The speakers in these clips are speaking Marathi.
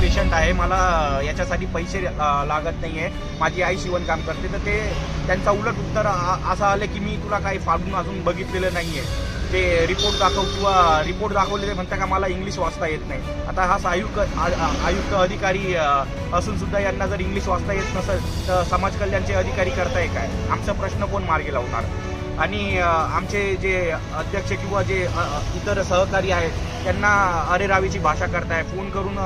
पेशंट आहे. मला याच्यासाठी पैसे लागत नाही आहे माझी आई शिवणकाम करते. तर ते त्यांचा उलट उत्तर असं आलं की मी तुला काही फाडून अजून बघितलेलं नाही आहे ते रिपोर्ट दाखव किंवा रिपोर्ट दाखवले ते म्हणता का मला इंग्लिश वाचता येत नाही. आता हा आयुक्त आयुक्त अधिकारी असून सुद्धा यांना जर इंग्लिश वाचता येत नसेल तर समाज कल्याणचे अधिकारी करताय काय? आमचा प्रश्न कोण मार्गी लावणार? आणि आमचे जे अध्यक्ष किंवा जे इतर सहकारी आहेत त्यांना अरेरावीची भाषा करताय फोन करून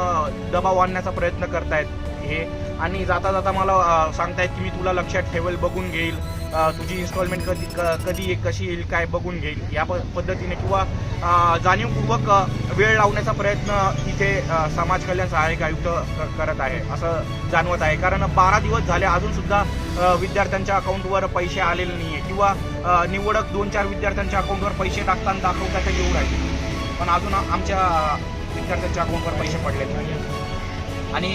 दबाव आणण्याचा प्रयत्न करतायत हे. आणि जाता जाता मला सांगतायत की मी तुला लक्षात ठेवेल बघून घेईल. तुझी इन्स्टॉलमेंट कधी क- कधी कशी येईल काय बघून घेईल. या प- पद्धतीने किंवा जाणीवपूर्वक वेळ लावण्याचा प्रयत्न इथे समाज कल्याण सहाय्यक आयुक्त क- करत आहे असं जाणवत आहे. कारण बारा दिवस झाले अजून सुद्धा विद्यार्थ्यांच्या अकाउंटवर पैसे आलेले नाही आहे किंवा निवडक दोन चार विद्यार्थ्यांच्या अकाउंटवर पैसे टाकताना दाखवता येऊ राहील. पण अजून आमच्या विद्यार्थ्यांच्या अकाउंटवर पैसे पडलेले नाही आणि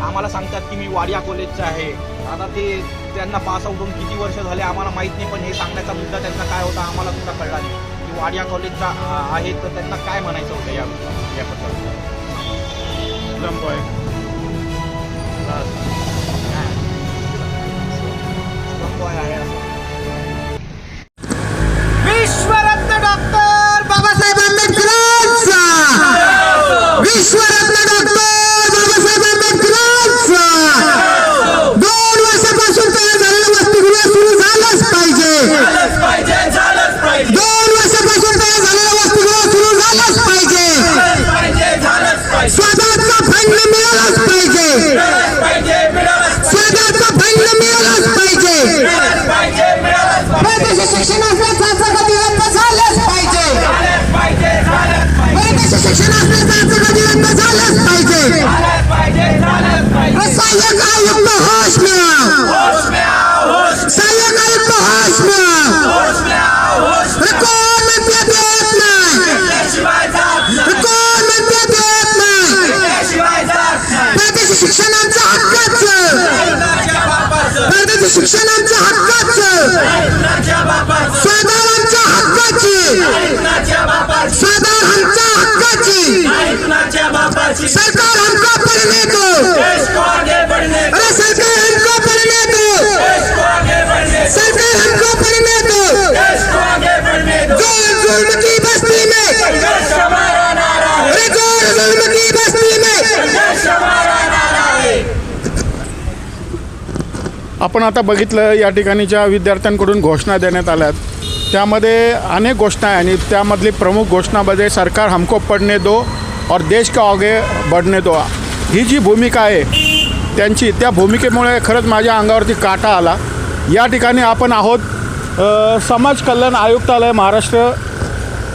आम्हाला सांगतात की मी वाडिया कॉलेजचं आहे आता ते त्यांना पास आउट होऊन किती वर्ष झाले आम्हाला माहीत नाही पण हे सांगण्याचा मुद्दा त्यांचा काय होता आम्हाला सुद्धा कळला नाही की वाडिया कॉलेजचा आहे तर त्यांना काय म्हणायचं होतं या याबद्दल आहे असं आपण आता बघितलं या ठिकाणी ज्या विद्यार्थ्यांकडून घोषणा देण्यात आल्यात त्यामध्ये अनेक घोषणा आहे आणि त्यामधली प्रमुख घोषणा म्हणजे सरकार हमको पडणे दो और देश का आगे बढ़णे दो. ही जी भूमिका आहे त्यांची त्या भूमिकेमुळे खरंच माझ्या अंगावरती काटा आला. या ठिकाणी आपण आहोत समाज कल्याण आयुक्तालय महाराष्ट्र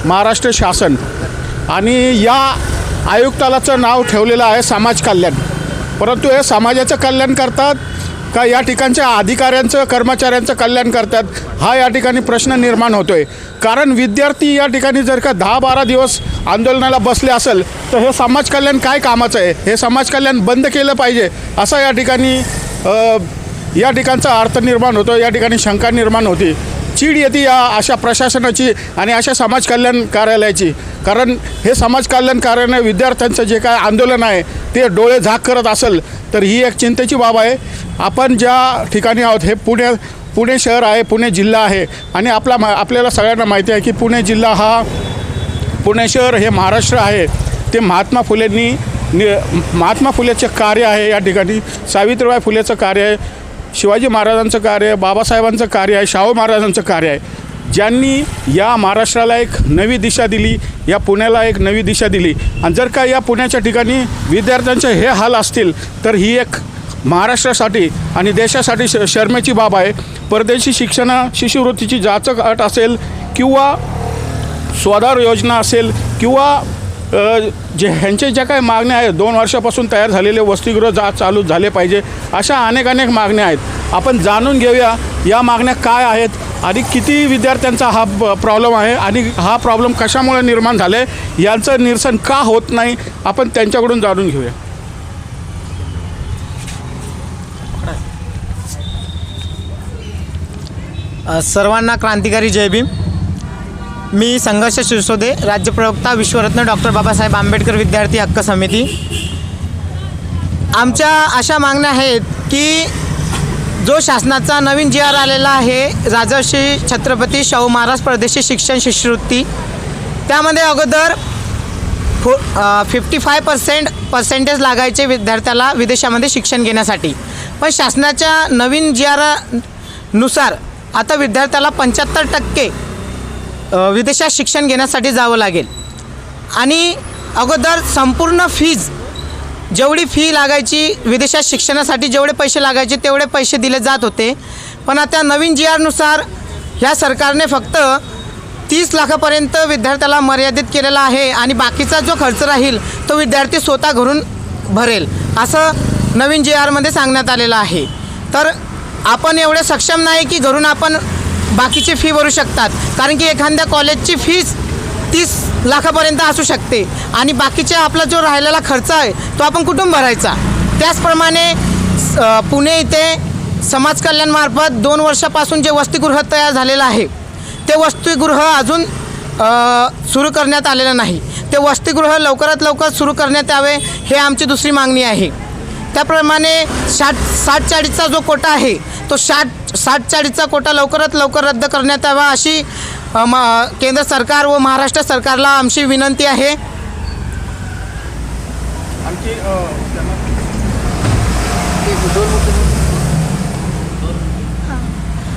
महाराष्ट्र शासन. आणि या आयुक्तालयाचं नाव ठेवलेलं आहे समाज कल्याण. परंतु हे समाजाचं कल्याण करतात का या ठिकाणच्या अधिकाऱ्यांचं कर्मचाऱ्यांचं कल्याण करतात? हा या ठिकाणी प्रश्न निर्माण होतो आहे कारण विद्यार्थी या ठिकाणी जर का दहा बारा दिवस आंदोलनाला बसले असेल तर हे समाज कल्याण काय कामाचं आहे? हे समाज कल्याण बंद केलं पाहिजे असा या ठिकाणी या ठिकाणचा अर्थ निर्माण होतो या ठिकाणी शंका निर्माण होती. चीड येते या अशा प्रशासनाची आणि अशा समाज कल्याण कार्यालयाची. कारण हे समाज कल्याण कार्यालय विद्यार्थ्यांचं जे काय आंदोलन आहे ते डोळे झाक करत असेल. तर ही एक चिंतेची बाब आहे. आपण ज्या ठिकाणी आहोत हे पुणे पुणे शहर आहे पुणे जिल्हा आहे आणि आपला मा आपल्याला सगळ्यांना माहिती आहे की पुणे जिल्हा हा पुणे शहर हे महाराष्ट्र आहे. ते महात्मा फुलेंनी नि महात्मा फुलेचे कार्य आहे या ठिकाणी. सावित्रीबाई फुलेचं कार्य आहे शिवाजी महाराजांचं कार्य आहे बाबासाहेबांचं कार्य आहे शाहू महाराजांचं कार्य आहे. ज्यांनी या महाराष्ट्राला एक नवी दिशा दिली या पुण्याला एक नवी दिशा दिली. आणि जर का या पुण्याच्या ठिकाणी विद्यार्थ्यांचे हे हाल असतील तर ही एक महाराष्ट्रासाठी आणि देशासाठी श शर्मेची बाब आहे. परदेशी शिक्षण शिष्यवृत्तीची जाचक अट असेल किंवा स्वाधार योजना असेल किंवा जे ह्यांचे ज्या काही मागण्या आहेत दोन वर्षापासून तयार झालेले वसतिगृह जा चालू झाले पाहिजे अशा अनेक अनेक मागण्या आहेत. आपण जाणून घेऊया या मागण्या काय आहेत आणि किती विद्यार्थ्यांचा हा प्रॉब्लेम आहे आणि हा प्रॉब्लेम कशामुळे निर्माण झाले यांचं निरसन का होत नाही आपण त्यांच्याकडून जाणून घेऊया. सर्वांना क्रांतिकारी जय भीम. मी संघर्ष शिरसोदे राज्य प्रवक्ता विश्वरत्न डॉक्टर बाबासाहेब आंबेडकर विद्यार्थी हक्क समिती. आमच्या अशा मागण्या आहेत की जो शासनाचा नवीन जी आर आलेला आहे राजर्षी छत्रपती शाहू महाराज परदेशी शिक्षण शिष्यवृत्ती त्यामध्ये अगोदर फो फिफ्टी फाय पर्सेंट पर्सेंटेज लागायचे विद्यार्थ्याला विदेशामध्ये शिक्षण घेण्यासाठी. पण शासनाच्या नवीन जी आरनुसार आता विद्यार्थ्याला पंच्याहत्तर टक्के विदेशात शिक्षण घेण्यासाठी जावं लागेल. आणि अगोदर संपूर्ण फीज जेवढी फी लागायची विदेशात शिक्षणासाठी जेवढे पैसे लागायचे तेवढे पैसे दिले जात होते. पण आता नवीन जी आरनुसार ह्या सरकारने फक्त तीस लाखापर्यंत विद्यार्थ्याला मर्यादित केलेला आहे आणि बाकीचा जो खर्च राहील तो विद्यार्थी स्वतः घरून भरेल असं नवीन जी आरमध्ये सांगण्यात आलेलं आहे. तर आपण एवढे सक्षम नाही की घरून आपण बाकीची फी भरू शकतात. कारण की एखाद्या कॉलेजची फीज तीस लाखापर्यंत असू शकते. आणि बाकीच्या आपला जो राहिलेला खर्च आहे तो आपण कुठून भरायचा? त्याचप्रमाणे स- पुणे इथे समाज कल्याणमार्फत दोन वर्षापासून जे वसतिगृह तयार झालेलं आहे ते वसतिगृह अजून सुरू करण्यात आलेलं नाही. ते वसतिगृह लवकरात लवकर सुरू करण्यात यावे हे आमची दुसरी मागणी आहे. त्याप्रमाणे साठ साठ चाळीसचा जो कोटा आहे तो साठ साठ चाळीसचा कोटा लवकरात लवकर रद्द करण्यात यावा अशी म केंद्र सरकार व महाराष्ट्र सरकारला आमची विनंती आहे.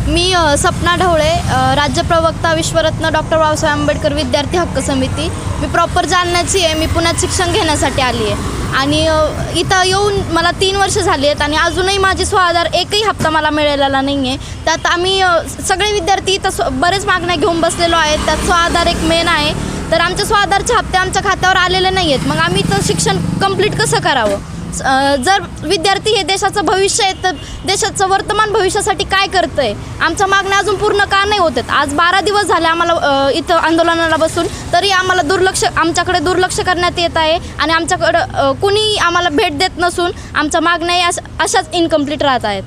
मी सपना ढवळे राज्य प्रवक्ता विश्वरत्न डॉक्टर बाबासाहेब आंबेडकर विद्यार्थी हक्क समिती. मी प्रॉपर जालन्याची आहे मी पुण्यात शिक्षण घेण्यासाठी आली आहे. आणि इथं येऊन मला तीन वर्ष झाली आहेत आणि अजूनही माझे स्वाधार एकही हप्ता मला मिळालेला नाही आहे त्यात आम्ही सगळे विद्यार्थी इथं बरेच मागण्या घेऊन बसलेलो आहेत. त्यात स्वाधार एक मेन आहे. तर आमच्या स्वाधारचे हप्ते आमच्या खात्यावर आलेले नाही आहेत मग आम्ही इथं शिक्षण कंप्लीट कसं करावं? जर विद्यार्थी हे देशाचं भविष्य आहे तर देशाचं वर्तमान भविष्यासाठी काय करतं आहे आमच्या मागण्या अजून पूर्ण का नाही होत आहेत? आज बारा दिवस झाले आम्हाला इथं आंदोलनाला बसून तरी आम्हाला दुर्लक्ष आमच्याकडे दुर्लक्ष करण्यात येत आहे आणि आमच्याकडं कुणीही आम्हाला भेट देत नसून आमच्या मागण्या अश- अशाच इनकम्प्लीट राहत आहेत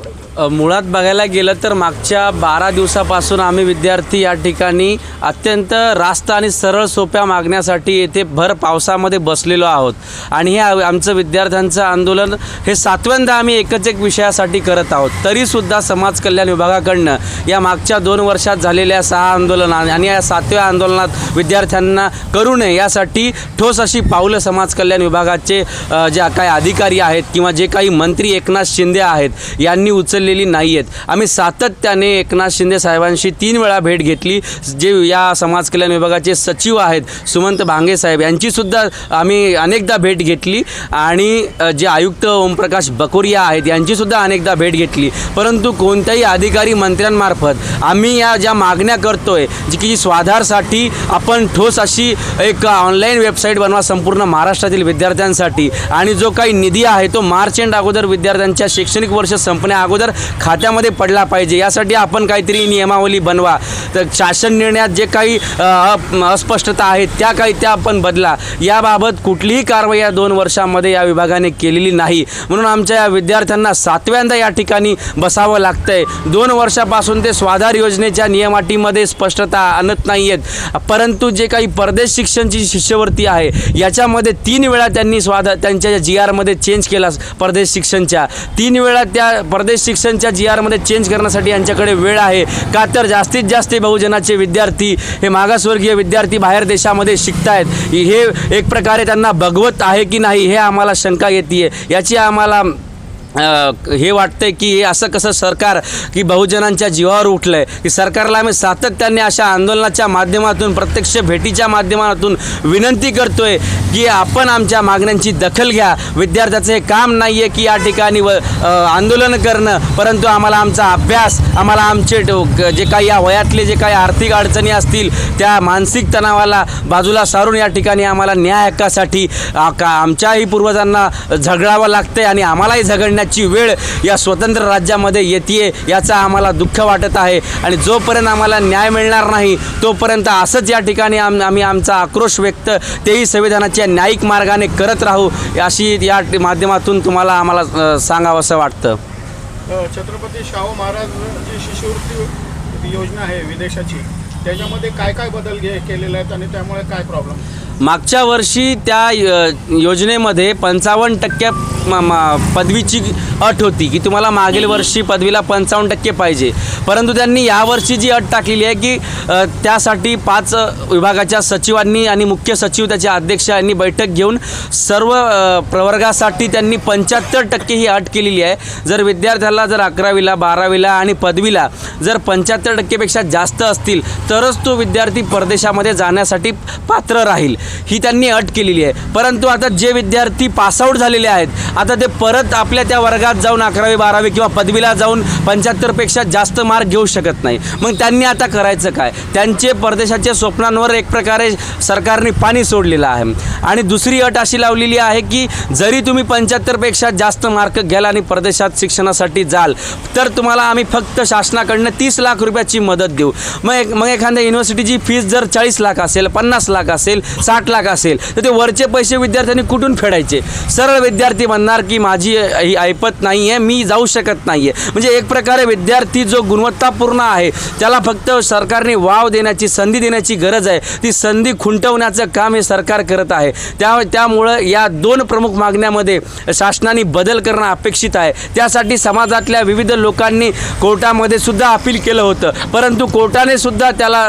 अ, मुळात बघायला गेलं तर मागच्या बारा दिवसापासून आम्ही विद्यार्थी या ठिकाणी अत्यंत रास्त आणि सरळ सोप्या मागण्यासाठी येथे भर पावसामध्ये बसलेलो आहोत. आणि हे आमचं विद्यार्थ्यांचं आंदोलन हे सातव्यांदा आम्ही एकच एक विषयासाठी करत आहोत. तरीसुद्धा समाज कल्याण विभागाकडनं या मागच्या दोन वर्षात झालेल्या सहा आंदोलन आणि या सातव्या आंदोलनात विद्यार्थ्यांना करू नये यासाठी ठोस अशी पावलं समाज कल्याण विभागाचे ज्या काही अधिकारी आहेत किंवा जे काही मंत्री एकनाथ शिंदे आहेत यांनी उचल उचललेली नाही आहेत आम्ही सातत्याने एकनाथ शिंदे साहेबांशी तीन वेळा भेट घेतली. जे या समाज कल्याण विभागाचे सचिव आहेत सुमंत भांगे साहेब यांचीसुद्धा आम्ही अनेकदा भेट घेतली. आणि जे आयुक्त ओमप्रकाश बकोरिया आहेत यांचीसुद्धा अनेकदा भेट घेतली. परंतु कोणत्याही अधिकारी मंत्र्यांमार्फत आम्ही या ज्या मागण्या करतोय जी की स्वाधारसाठी आपण ठोस अशी एक ऑनलाईन वेबसाईट बनवा संपूर्ण महाराष्ट्रातील विद्यार्थ्यांसाठी. आणि जो काही निधी आहे तो मार्च एंड अगोदर विद्यार्थ्यांच्या शैक्षणिक वर्ष संपण्या अगोदर खात्यामध्ये पडला पाहिजे. यासाठी आपण काहीतरी नियमावली बनवा. तर शासन निर्णयात जे काही अस्पष्टता आहेत त्या काही त्या आपण बदला. याबाबत कुठलीही कारवाई या दोन वर्षामध्ये या विभागाने केलेली नाही. म्हणून आमच्या या विद्यार्थ्यांना सातव्यांदा या ठिकाणी बसावं लागतं आहे दोन वर्षापासून ते स्वाधार योजनेच्या नियमाटीमध्ये स्पष्टता आणत नाही आहेत परंतु जे काही परदेश शिक्षणची शिष्यवृत्ती आहे याच्यामध्ये तीन वेळा त्यांनी स्वाधा त्यांच्या जी आरमध्ये चेंज केला परदेश शिक्षणच्या. तीन वेळा त्या परदेश शिक्षणच्या जी आरमध्ये चेंज करण्यासाठी यांच्याकडे वेळ आहे. का तर जास्तीत जास्त बहुजनाचे विद्यार्थी हे मागासवर्गीय विद्यार्थी बाहेर देशामध्ये शिकतायत. हे एक प्रकारे त्यांना भगवत आहे की नाही हे आम्हाला शंका येते याची आम्हाला हे वाटतंय की हे असं कसं सरकार की बहुजनांच्या जीवावर उठलं आहे की सरकारला आम्ही सातत्याने अशा आंदोलनाच्या माध्यमातून प्रत्यक्ष भेटीच्या माध्यमातून विनंती करतोय की आपण आमच्या मागण्यांची दखल घ्या. विद्यार्थ्याचं हे काम नाही आहे की या ठिकाणी व आंदोलन करणं परंतु आम्हाला आमचा अभ्यास आम्हाला आमचे जे काही या वयातले जे काही आर्थिक अडचणी असतील त्या मानसिक तणावाला बाजूला सारून या ठिकाणी आम्हाला न्याय हक्कासाठी का आमच्याही पूर्वजांना झगडावं लागतंय आणि आम्हालाही आणण्याची वेळ या स्वतंत्र राज्यामध्ये येते याचा आम्हाला दुःख वाटत आहे. आणि जोपर्यंत आम्हाला न्याय मिळणार नाही तोपर्यंत असंच या ठिकाणी आम आम्ही आमचा आक्रोश व्यक्त तेही संविधानाच्या न्यायिक मार्गाने करत राहू अशी या माध्यमातून तुम्हाला आम्हाला सांगावं सांगावंसं वाटतं. छत्रपती शाहू महाराज जी शिष्यवृत्ती योजना आहे विदेशाची. त्याच्यामध्ये काय काय बदल केलेले आहेत आणि त्यामुळे काय प्रॉब्लेम मागच्या वर्षी त्या योजनेमध्ये पंचावन्न टक्के पदवीची अट होती की तुम्हाला मागील वर्षी पदवीला पंचावन्न टक्के पाहिजे. परंतु त्यांनी यावर्षी जी अट टाकलेली आहे की त्यासाठी पाच विभागाच्या सचिवांनी आणि मुख्य सचिव त्याच्या अध्यक्ष यांनी बैठक घेऊन सर्व प्रवर्गासाठी त्यांनी पंच्याहत्तर टक्के ही अट केलेली आहे. जर विद्यार्थ्याला जर अकरावीला बारावीला आणि पदवीला जर पंच्याहत्तर टक्केपेक्षा जास्त असतील तरच तो विद्यार्थी परदेशामध्ये जाण्यासाठी पात्र राहील. ही त्यांनी अट केलेली आहे. परंतु आता जे विद्यार्थी पासआउट झालेले आहेत आता ते परत आपल्या त्या वर्गात जाऊन अकरावी बारावी किंवा पदवीला जाऊन पंच्याहत्तरपेक्षा जास्त मार्क घेऊ शकत नाही. मग त्यांनी आता करायचं काय? त्यांचे परदेशाच्या स्वप्नांवर एक प्रकारे सरकारने पाणी सोडलेलं आहे. आणि दुसरी अट अशी लावलेली आहे की जरी तुम्ही पंच्याहत्तरपेक्षा जास्त मार्क घ्याल आणि परदेशात शिक्षणासाठी जाल तर तुम्हाला आम्ही फक्त शासनाकडनं तीस लाख रुपयाची मदत देऊ. मग मग एखाद्या युनिव्हर्सिटीची फीस जर चाळीस लाख असेल पन्नास लाख असेल साठ लाख असेल. तर ते वरचे पैसे विद्यार्थ्यांनी कुठून फेडायचे? सरळ विद्यार्थी म्हणणार की माझी ही ऐपत नाही आहे मी जाऊ शकत नाही आहे म्हणजे एक प्रकारे विद्यार्थी जो गुणवत्तापूर्ण आहे त्याला फक्त सरकारने वाव देण्याची संधी देण्याची गरज आहे. ती संधी खुंटवण्याचं काम हे सरकार करत आहे. त्या त्यामुळं या दोन प्रमुख मागण्यामध्ये शासनाने बदल करणं अपेक्षित आहे. त्यासाठी समाजातल्या विविध लोकांनी कोर्टामध्ये सुद्धा अपील केलं होतं. परंतु कोर्टाने सुद्धा त्याला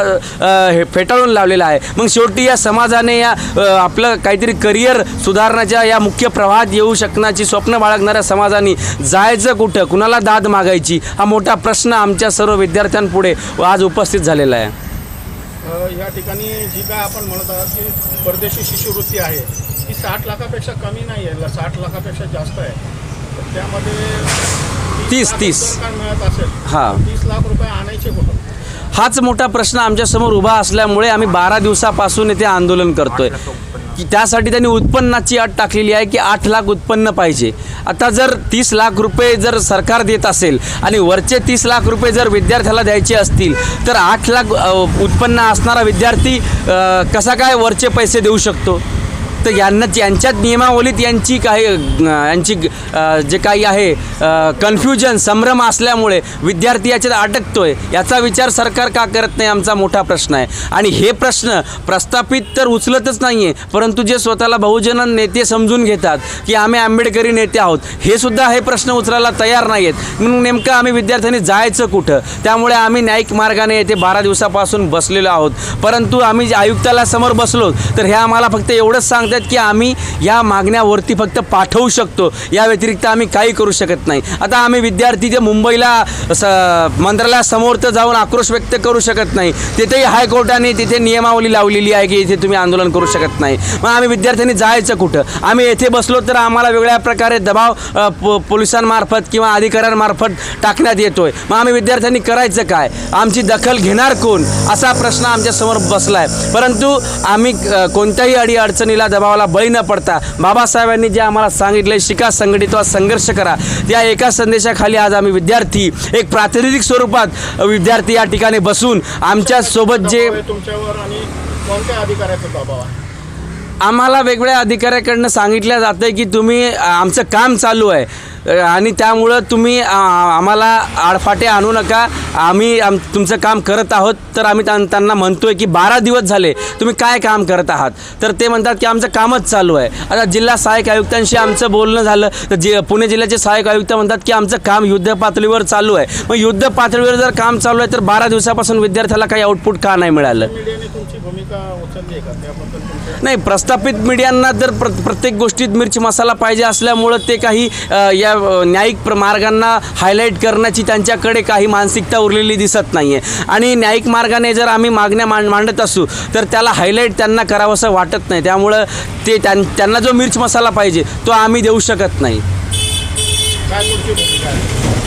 हे फेटाळून लावलेलं आहे. मग शेवटी या समाजाने या आपलं काहीतरी करिअर सुधारण्याच्या या मुख्य प्रवाहात येऊ शकण्याची स्वप्न बाळगणाऱ्या समाजाने जायचं कुठं? कुणाला दाद मागायची? हा मोठा प्रश्न आमच्या सर्व विद्यार्थ्यांपुढे आज उपस्थित झालेला आहे. या ठिकाणी जी काय आपण म्हणत आहात की परदेशी शिष्यवृत्ती आहे ती साठ लाखापेक्षा कमी नाही आहे साठ लाखापेक्षा जास्त आहे. तर त्यामध्ये तीस- तीस. मिळत असेल हां. तीस लाख रुपये आणायचे कुठं? हाच मोठा प्रश्न आमच्यासमोर उभा असल्यामुळे आम्ही बारा दिवसापासून येथे आंदोलन करतोय. की त्यासाठी त्यांनी उत्पन्नाची अट टाकलेली आहे की आठ लाख उत्पन्न पाहिजे. आता जर तीस लाख रुपये जर सरकार देत असेल आणि वरचे तीस लाख रुपये जर विद्यार्थ्याला द्यायचे असतील तर आठ लाख उत्पन्न असणारा विद्यार्थी कसा काय वरचे पैसे देऊ शकतो? तर यांना यांच्यात नियमावलीत यांची काही यांची जे काही आहे कन्फ्युजन संभ्रम असल्यामुळे विद्यार्थी याच्यात अटकतोय याचा विचार सरकार का करत नाही? आमचा मोठा प्रश्न आहे. आणि हे प्रश्न प्रस्थापित तर उचलतच नाही आहे परंतु जे स्वतःला बहुजन नेते समजून घेतात की आम्ही आंबेडकरी नेते आहोत हे सुद्धा हे प्रश्न उचलायला तयार नाही आहेत मग नेमकं आम्ही विद्यार्थ्यांनी जायचं कुठं? त्यामुळे आम्ही न्यायिक मार्गाने येथे बारा दिवसापासून बसलेलो आहोत. परंतु आम्ही जे आयुक्ताला समोर बसलो तर हे आम्हाला फक्त एवढंच सांगतात की आम्ही या मागण्यावरती फक्त पाठवू शकतो. या व्यतिरिक्त आम्ही काही करू शकत नाही. आता आम्ही विद्यार्थी ते मुंबईला स मंत्रालयासमोर तर जाऊन आक्रोश व्यक्त करू शकत नाही. तिथेही हायकोर्टाने तिथे नियमावली लावलेली आहे की इथे तुम्ही आंदोलन करू शकत नाही. मग आम्ही विद्यार्थ्यांनी जायचं कुठं? आम्ही येथे बसलो तर आम्हाला वेगळ्या प्रकारे दबाव पो पोलिसांमार्फत किंवा अधिकाऱ्यांमार्फत टाकण्यात येतोय. मग आम्ही विद्यार्थ्यांनी करायचं काय? आमची दखल घेणार कोण? असा प्रश्न आमच्यासमोर बसला आहे परंतु आम्ही कोणत्याही अडी अडचणीला दबावाला बळी न पडता बाबासाहेबांनी जे आम्हाला सांगितलं शिका संघटित वा संघर्ष करा. त्या एका संदेशाखाली आज आम्ही विद्यार्थी एक प्रातिनिधिक स्वरूपात विद्यार्थी या ठिकाणी बसून आमच्यासोबत जे आम्हाला वेगवेगळ्या अधिकाऱ्याकडनं सांगितलं जातं की तुम्ही आमचं काम चालू आहे. आणि त्यामुळं तुम्ही आम्हाला आडफाटे आणू नका. आम्ही आम तुमचं काम करत आहोत. तर आम्ही त्यां- त्यांना आहे की बारा दिवस झाले तुम्ही काय काम करत आहात? तर ते म्हणतात की आमचं कामच चालू आहे. आता जिल्हा सहाय्यक आयुक्तांशी आमचं बोलणं झालं. तर जे पुणे जिल्ह्याचे सहाय्यक आयुक्त म्हणतात की आमचं काम युद्ध पातळीवर चालू आहे. मग युद्ध पातळीवर जर काम चालू आहे तर बारा दिवसापासून विद्यार्थ्याला काही आउटपुट का नाही मिळालं? नाही प्रस्थापित मीडियांना जर प्र प्रत्येक गोष्टीत मिरची मसाला पाहिजे असल्यामुळं ते काही या न्यायिक प्र मार्गांना हायलाईट करण्याची त्यांच्याकडे काही मानसिकता उरलेली दिसत नाही आहे आणि न्यायिक मार्गाने जर आम्ही मागण्या मांड मांडत असू तर त्याला हायलाईट त्यांना करावंसं वाटत नाही. त्यामुळं ते त्यां त्यांना जो मिर्च मसाला पाहिजे तो आम्ही देऊ शकत नाही.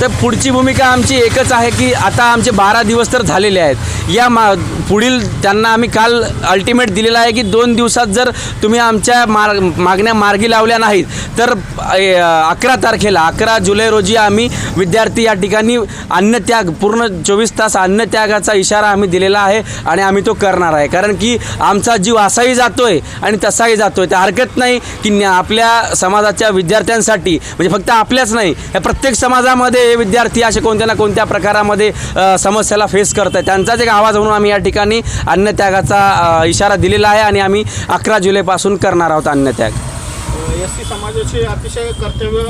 तर पुढची भूमिका आमची एकच आहे की आता आमचे बारा दिवस तर झालेले आहेत. या मा पुढील त्यांना आम्ही काल अल्टिमेट दिलेला आहे की दोन दिवसात जर तुम्ही आमच्या मार मागण्या मार्गी लावल्या नाहीत तर अकरा तारखेला अकरा जुलै रोजी आम्ही विद्यार्थी या ठिकाणी अन्नत्याग पूर्ण चोवीस तास अन्नत्यागाचा इशारा आम्ही दिलेला आहे आणि आम्ही तो करणार आहे. कारण की आमचा जीव असाही जातो आहे आणि तसाही जातो आहे तर हरकत नाही की न्या- आपल्या समाजाच्या विद्यार्थ्यांसाठी म्हणजे फक्त आपल्याच नाही या प्रत्येक समाजामध्ये विद्यार्थी असे कोणत्या ना कोणत्या प्रकारामध्ये समस्याला फेस करत आहेत त्यांचाच एक आवाज म्हणून आम्ही या ठिकाणी अन्नत्यागाचा इशारा दिलेला आहे आणि आम्ही अकरा जुलैपासून करणार आहोत अन्नत्याग. एस सी समाजाचे अतिशय कर्तव्य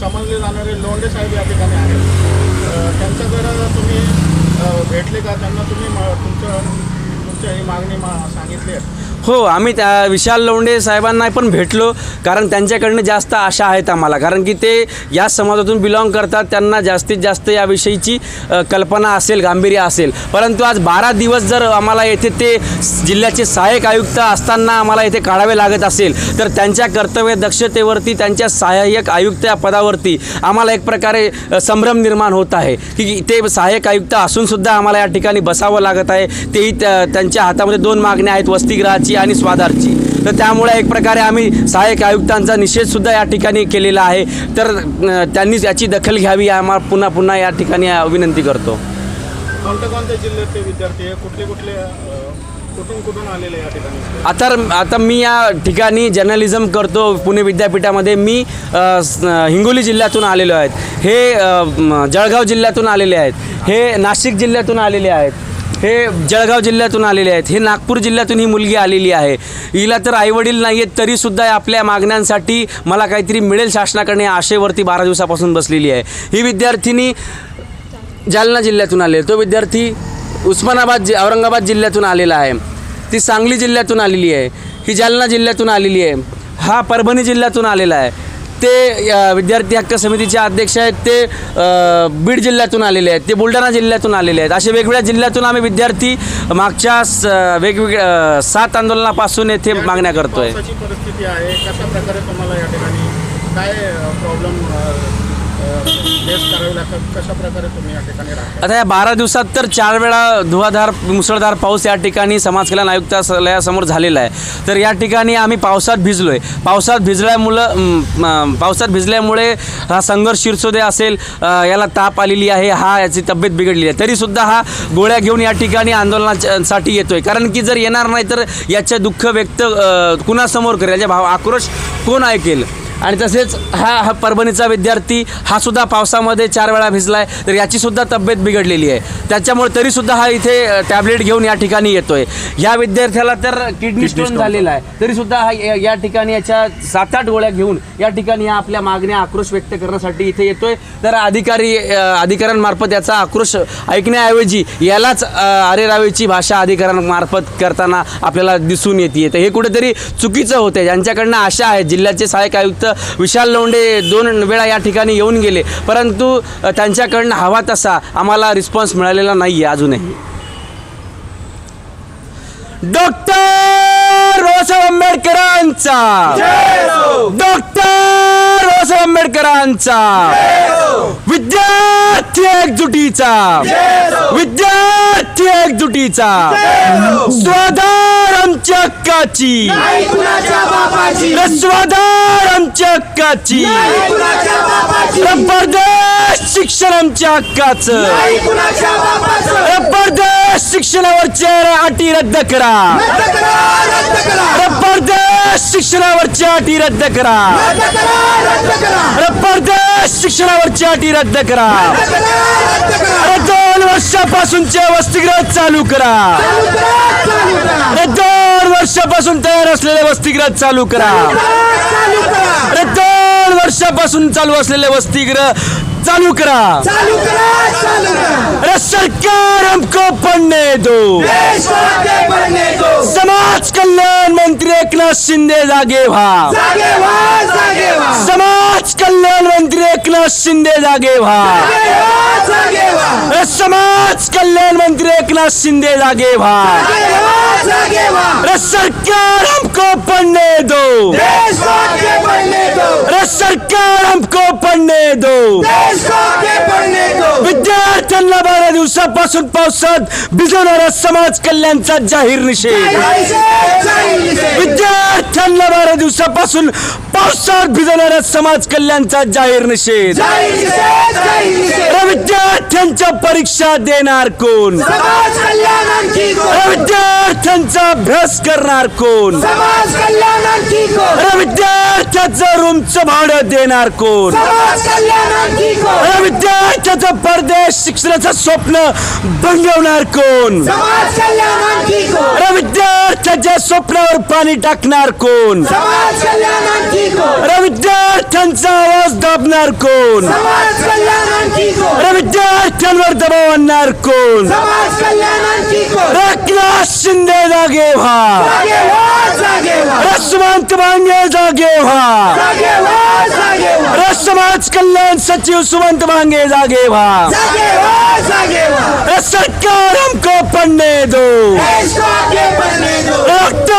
समजले जाणारे लोंढे साहेब या ठिकाणी आहेत. अ, तुम्ही अ, भेटले का त्यांना तुम्ही म- तुमचं तुमच्या ही मागणी सांगितली हो आम्ही त्या विशाल लोंढे साहेबांना पण भेटलो कारण त्यांच्याकडनं जास्त आशा आहेत आम्हाला. कारण की ते या समाजातून बिलॉंग करतात त्यांना जास्तीत जास्त याविषयीची कल्पना असेल गांभीर्य असेल. परंतु आज बारा दिवस जर आम्हाला येथे ते जिल्ह्याचे सहाय्यक आयुक्त असताना आम्हाला इथे काढावे लागत असेल तर त्यांच्या कर्तव्य दक्षतेवरती त्यांच्या सहाय्यक आयुक्त या पदावरती आम्हाला एक प्रकारे संभ्रम निर्माण होत आहे. की ते सहाय्यक आयुक्त असूनसुद्धा आम्हाला या ठिकाणी बसावं लागत आहे तेही त्या- त्यांच्या हातामध्ये दोन मागण्या आहेत वसतिगृहाची आणि स्वाधारची. तर त्यामुळे एक प्रकारे आम्ही सहाय्यक आयुक्तांचा निषेधसुद्धा या ठिकाणी केलेला आहे. तर त्यांनीच याची दखल घ्यावी आम्हाला पुन्हा पुन्हा या ठिकाणी विनंती करतो. कोणत्या कोणत्या जिल्ह्यातले विद्यार्थी कुठले कुठले कुठून कुठून आलेले या ठिकाणी? आता आता मी या ठिकाणी जर्नलिझम करतो पुणे विद्यापीठामध्ये. मी हिंगोली जिल्ह्यातून आलेलो आहेत. हे जळगाव जिल्ह्यातून आलेले आहेत. हे नाशिक जिल्ह्यातून आलेले आहेत. हे जळगाव जिल्ह्यातून आलेले आहेत. हे नागपूर जिल्ह्यातून ही मुलगी आलेली आहे. हिला तर आईवडील नाही आहेत तरीसुद्धा आपल्या मागण्यांसाठी मला काहीतरी मिळेल शासनाकडे या आशेवरती बारा दिवसापासून बसलेली आहे. ही विद्यार्थिनी जालना जिल्ह्यातून आले तो विद्यार्थी उस्मानाबाद जि औरंगाबाद जिल्ह्यातून आलेला आहे. ती सांगली जिल्ह्यातून आलेली आहे. ही जालना जिल्ह्यातून आलेली आहे. हा परभणी जिल्ह्यातून आलेला आहे. ते विद्यार्थी हक्क समितीचे अध्यक्ष आहेत ते बीड जिल्ह्यातून आलेले आहेत ते बुलढाणा जिल्ह्यातून आलेले आहेत. असे वेगवेगळ्या जिल्ह्यातून आम्ही विद्यार्थी मागच्या स- वेगवेगळ्या सात आंदोलनापासून येथे मागण्या करतो आहे परिस्थिती आहे कशा प्रकारे तुम्हाला या ठिकाणी काय प्रॉब्लेम लागतात कशा प्रकारे तुम्ही या ठिकाणी राहता? आता या बारा दिवसात तर चार वेळा धुवाधार मुसळधार पाऊस या ठिकाणी समाज कल्याण आयुक्तालयासमोर झालेला आहे. तर या ठिकाणी आम्ही पावसात भिजलो आहे पावसात भिजल्यामुळं पावसात भिजल्यामुळे हा संघर्ष शिरसोदे असेल याला ताप आलेली आहे हा याची तब्येत बिघडली आहे. तरीसुद्धा हा गोळ्या घेऊन या ठिकाणी आंदोलनासाठी येतोय. कारण की जर येणार नाही तर याचे दुःख व्यक्त कुणासमोर करेल? याच्या भाव आक्रोश कोण ऐकेल? आणि तसेच हा हा परभणीचा विद्यार्थी हा सुद्धा पावसामध्ये चार वेळा भिजला आहे तर याची सुद्धा तब्येत बिघडलेली आहे. त्याच्यामुळे तरीसुद्धा हा इथे टॅबलेट घेऊन या ठिकाणी येतोय. या विद्यार्थ्याला तर किडनी स्टोन झालेला आहे. तरीसुद्धा हा या या ठिकाणी याच्या सात आठ गोळ्या घेऊन या ठिकाणी या आपल्या मागण्या आक्रोश व्यक्त करण्यासाठी इथे येतोय. तर अधिकारी अधिकाऱ्यांमार्फत याचा आक्रोश ऐकण्याऐवजी यालाच अरेरावीची भाषा अधिकाऱ्यांमार्फत करताना आपल्याला दिसून येते. तर हे कुठेतरी चुकीचं होते ज्यांच्याकडनं आशा आहे जिल्ह्याचे सहाय्यक आयुक्त विशाल लोंढे दोन वेळा या ठिकाणी येऊन गेले. परंतु त्यांच्याकडनं हवा तसा आम्हाला रिस्पॉन्स मिळालेला नाही आहे अजूनही. डॉक्टर बाबासाहेब आंबेडकरांचा. डॉक्टर बाबासाहेब आंबेडकरांचा. विद्यार्थी एकजुटीचा. विद्यार्थी एकजुटीचा. स्वाधार आमच्या हक्काची. स्वाधार आमच्या हक्काची. परदेश शिक्षण आमच्या हक्काचं परदेश शिक्षणावरच्या अटी रद्द करा. परदेश शिक्षणावरच्या अटी रद्द करा. परदेश शिक्षणावरच्या अटी रद्द करा. दोन वर्षापासूनचे वसतिगृह चालू करा. दोन वर्षापासून तयार असलेले वसतिगृह चालू करा. दोन वर्षापासून चालू असलेले वसतिगृह चालू करा. अरे सरकार हमको पढ़ने दो. समाज कल्याण मंत्री एकनाथ शिंदे जागे व्हा समाज कल्याण मंत्री एकनाथ शिंदे जागे व्हा अरे समाज कल्याण मंत्री एकनाथ शिंदे जागे व्हा अरे सरकार हमको पढ़ने दो। अरे सरकार हमको पढ़ने दो। विद्यार्थ्यांना बारा दिवसापासून पावसात भिजवणारा समाज कल्याणचा जाहीर निषेध। विद्यार्थ्यांना बारा दिवसापासून पावसात भिजवणाऱ्या समाज कल्याणचा जाहीर निषेध। अरे विद्यार्थी विद्यार्थ्यांच्या परीक्षा देणार कोण? समाज कल्याणाची अरे विद्यार्थ्यांचा अभ्यास करणार कोण? समाज कल्याणाची विद्यार्थ्याचं रूमचं भाडं देणार कोण? समाज कल्याणाची अरे विद्यार्थ्याचं परदेश शिक्षणाचं स्वप्न बंगवणार कोण? समाज कल्याणाची अरे विद्यार्थ्याच्या स्वप्नावर पाणी टाकणार कोण? समाज कल्याणाची अरे विद्यार्थ्यांचा आवाज दाबणार कोण? समाज कल्याणाची अरे विद्यार्थ्यांवर दबाव आणणार कोण समाज कल्याणाची अरे एकनाथ शिंदे जागे व्हा जागे व्हा जागे व्हा अरे सुमंत भांगे जागे व्हा जागे व्हा जागे व्हा अरे समाज कल्याण सचिव सुमंत भांगे जागे व्हा जागे व्हा जागे व्हा अरे सरकार हमको पढ़ने दो देश को आगे बढ़ने दो डॉक्टर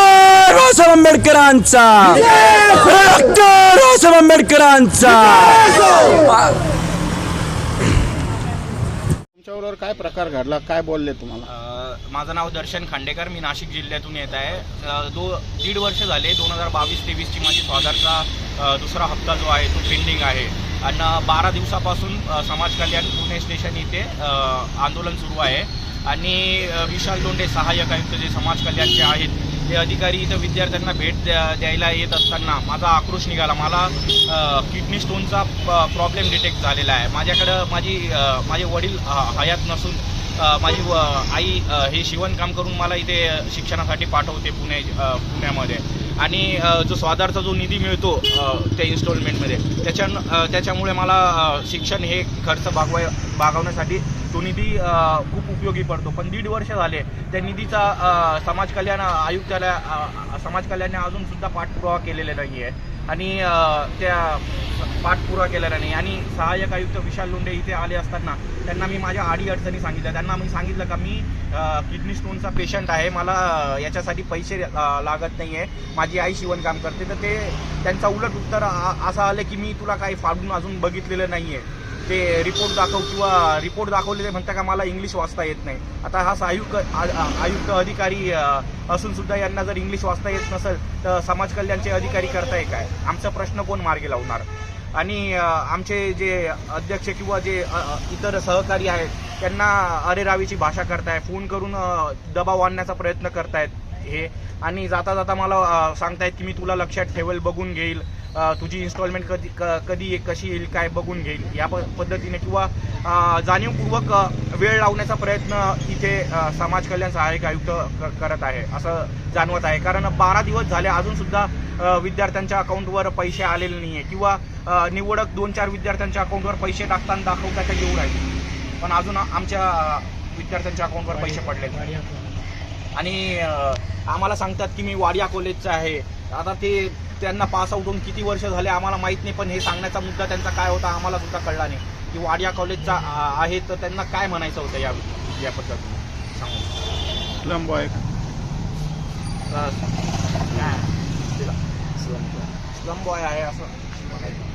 बाबासाहेब आंबेडकरांचा डॉक्टर बाबासाहेब आंबेडकरांचा तुमच्याबरोबर काय प्रकार घडला? काय बोलले तुम्हाला? अ, माझं नाव दर्शन खांडेकर. मी नाशिक जिल्ह्यातून येत आहे. अ, दो दीड वर्ष झाले. दोन हजार बावीस तेवीसची माझी स्वाधारचा अ, दुसरा हप्ता जो आहे तो पेंडिंग आहे. आणि बारा दिवसापासून अ, समाज कल्याण पुणे स्टेशन इथे अ, आंदोलन सुरू आहे. आणि अ, विशाल लोंढे सहाय्यक आयुक्त जे समाज कल्याणचे आहेत हे अधिकारी इथं विद्यार्थ्यांना भेट द्या द्यायला येत असताना माझा आक्रोश निघाला. मला किडनी स्टोनचा प्रॉब्लेम डिटेक्ट झालेला आहे. माझ्याकडं माझी माझे वडील हयात नसून माझी व आई हे शिवणकाम करून मला इथे शिक्षणासाठी पाठवते पुणे पुण्यामध्ये. आणि जो स्वाधारचा जो निधी मिळतो त्या इन्स्टॉलमेंटमध्ये त्याच्या त्याच्यामुळे मला शिक्षण हे खर्च भागवाय भागवण्यासाठी तो निधी खूप उपयोगी पडतो. पण दीड वर्ष झाले त्या निधीचा समाज कल्याण आयुक्तालया समाज कल्याणने अजूनसुद्धा पाठपुरावा केलेला नाही आहे आणि त्या पाठपुरा केलेला नाही आणि सहाय्यक आयुक्त विशाल लोंढे इथे आले असताना त्यांना मी माझ्या आडी अडचणी सांगितल्या. त्यांना मी सांगितलं का मी किडनी स्टोनचा पेशंट आहे. मला याच्यासाठी पैसे लागत नाही आहे माझी आई शिवणकाम करते. तर ते त्यांचं उलट उत्तर आ- असं आलं की मी तुला काही फाडून अजून बघितलेलं नाही आहे ते रिपोर्ट दाखव किंवा रिपोर्ट दाखवले ते म्हणता का मला इंग्लिश वाचता येत नाही. आता हा आयुक्त आयुक्त अधिकारी असून सुद्धा यांना जर इंग्लिश वाचता येत नसेल तर समाज कल्याणचे अधिकारी करताय काय? आमचा प्रश्न कोण मार्गी लावणार? आणि आमचे जे अध्यक्ष किंवा जे इतर सहकारी आहेत त्यांना अरेरावीची भाषा करताय फोन करून दबाव आणण्याचा प्रयत्न करतायत हे. आणि जाता जाता मला सांगतायत की मी तुला लक्षात ठेवेल बघून घेईल. तुझी इन्स्टॉलमेंट कधी कधी कशी येईल काय बघून घेईल या पद्धतीने किंवा जाणीवपूर्वक वेळ लावण्याचा प्रयत्न इथे समाज कल्याण सहाय्यक आयुक्त करत आहे असं जाणवत आहे. कारण बारा दिवस झाले अजून सुद्धा विद्यार्थ्यांच्या अकाउंटवर पैसे आलेले नाही आहे किंवा निवडक दोन चार विद्यार्थ्यांच्या अकाउंटवर पैसे टाकताना दाखवतात ते येऊ राहिले. पण अजून आमच्या विद्यार्थ्यांच्या अकाउंटवर पैसे पडले. आणि आम्हाला सांगतात की मी वाडिया कॉलेजचा आहे. आता ते त्यांना पास आउट होऊन किती वर्ष झाले आम्हाला माहीत नाही पण हे सांगण्याचा मुद्दा त्यांचा काय होता आम्हाला सुद्धा कळला नाही. की वाडिया कॉलेजचा आहे तर त्यांना काय म्हणायचं होतं या या पद्धतीने सांगून स्लम बॉय स्लम बॉय आहे असं म्हणायचं.